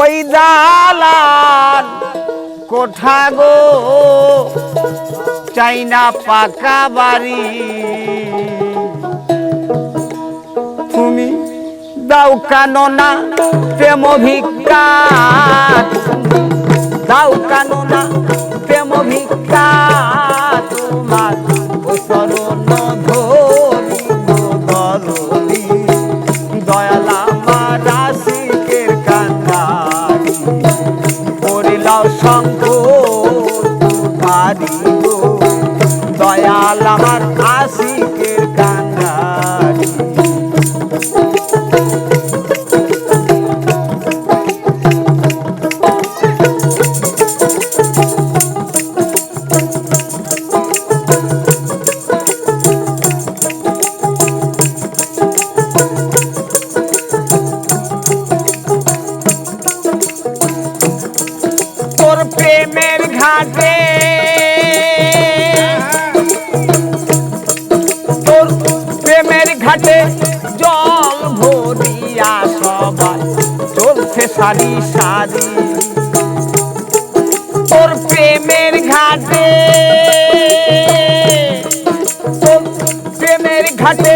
ওই দালান কোঠা গো? চাই না পাকা বাড়ি। তুমি দাও কাননা, প্রেম ভিক্ষা দাও কাননা, প্রেম ভিক্ষা প্রেমের ঘাটে। তোর প্রেমের ঘাটে জল ভরিয়া সবাই চলছে সারি সারি। তোর প্রেমের ঘাটে, তোর প্রেমের ঘাটে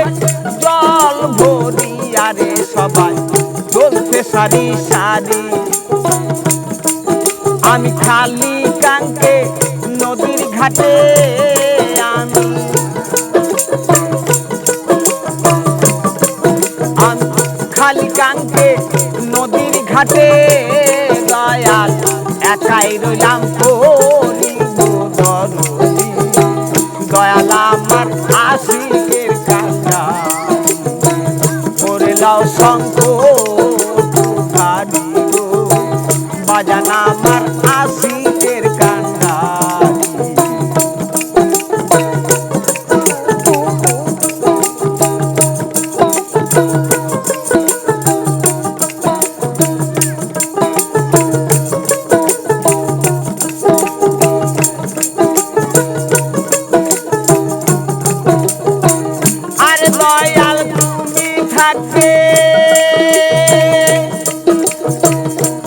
জল ভরিয়া রে সবাই চলছে সারি সারি। আমি খালি কাঙ্কে নদীর ঘাটে আমি। খালি কাঙ্কে নদীর ঘাটে দয়াল, একাই রইলাম করি দয়াল আমার আশিকের কাকা করে লাও শঙ্খ থাকতে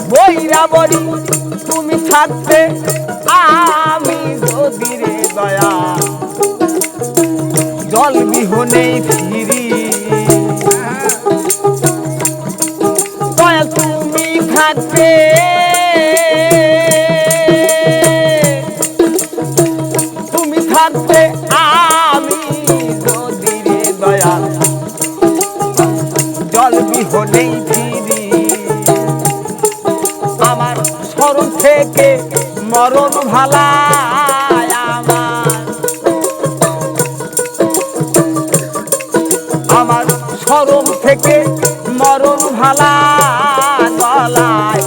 বইরা বড়ি তুমি থাকতে আমি যদি রে দয়া। জল বিহনে ফিরি। দয়া তুমি থাকতে বিহনেই ফিরি। আমার স্মরণ থেকে মরণ ভালা আমার। স্মরণ থেকে মরণ ভালা গলায়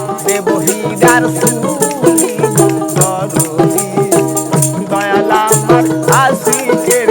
দরদি দয়াল আমার আশিকের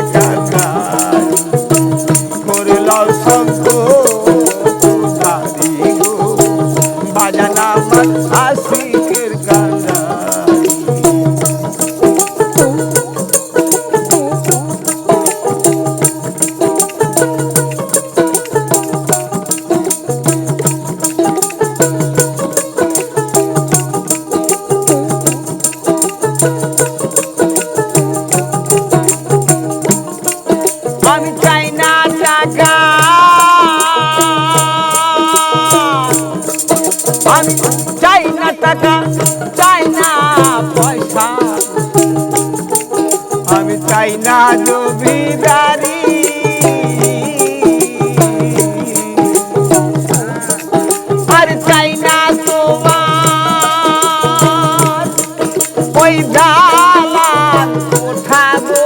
আমি চাই না জমিদারি আর চাই না তোমার? ওই দালান কোঠা গো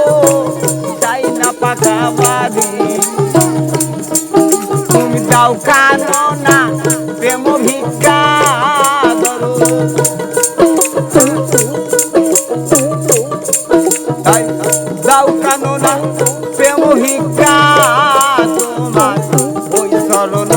চাই পাকা তুমি দাও কানো না প্রেম ভিক্ষা ধরো। প্রেম হিকা তোমার ওই সরণ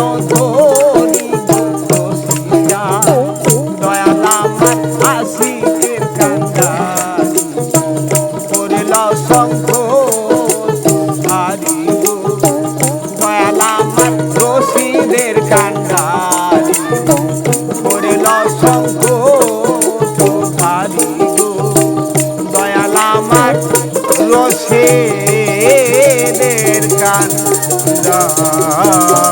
রসেদের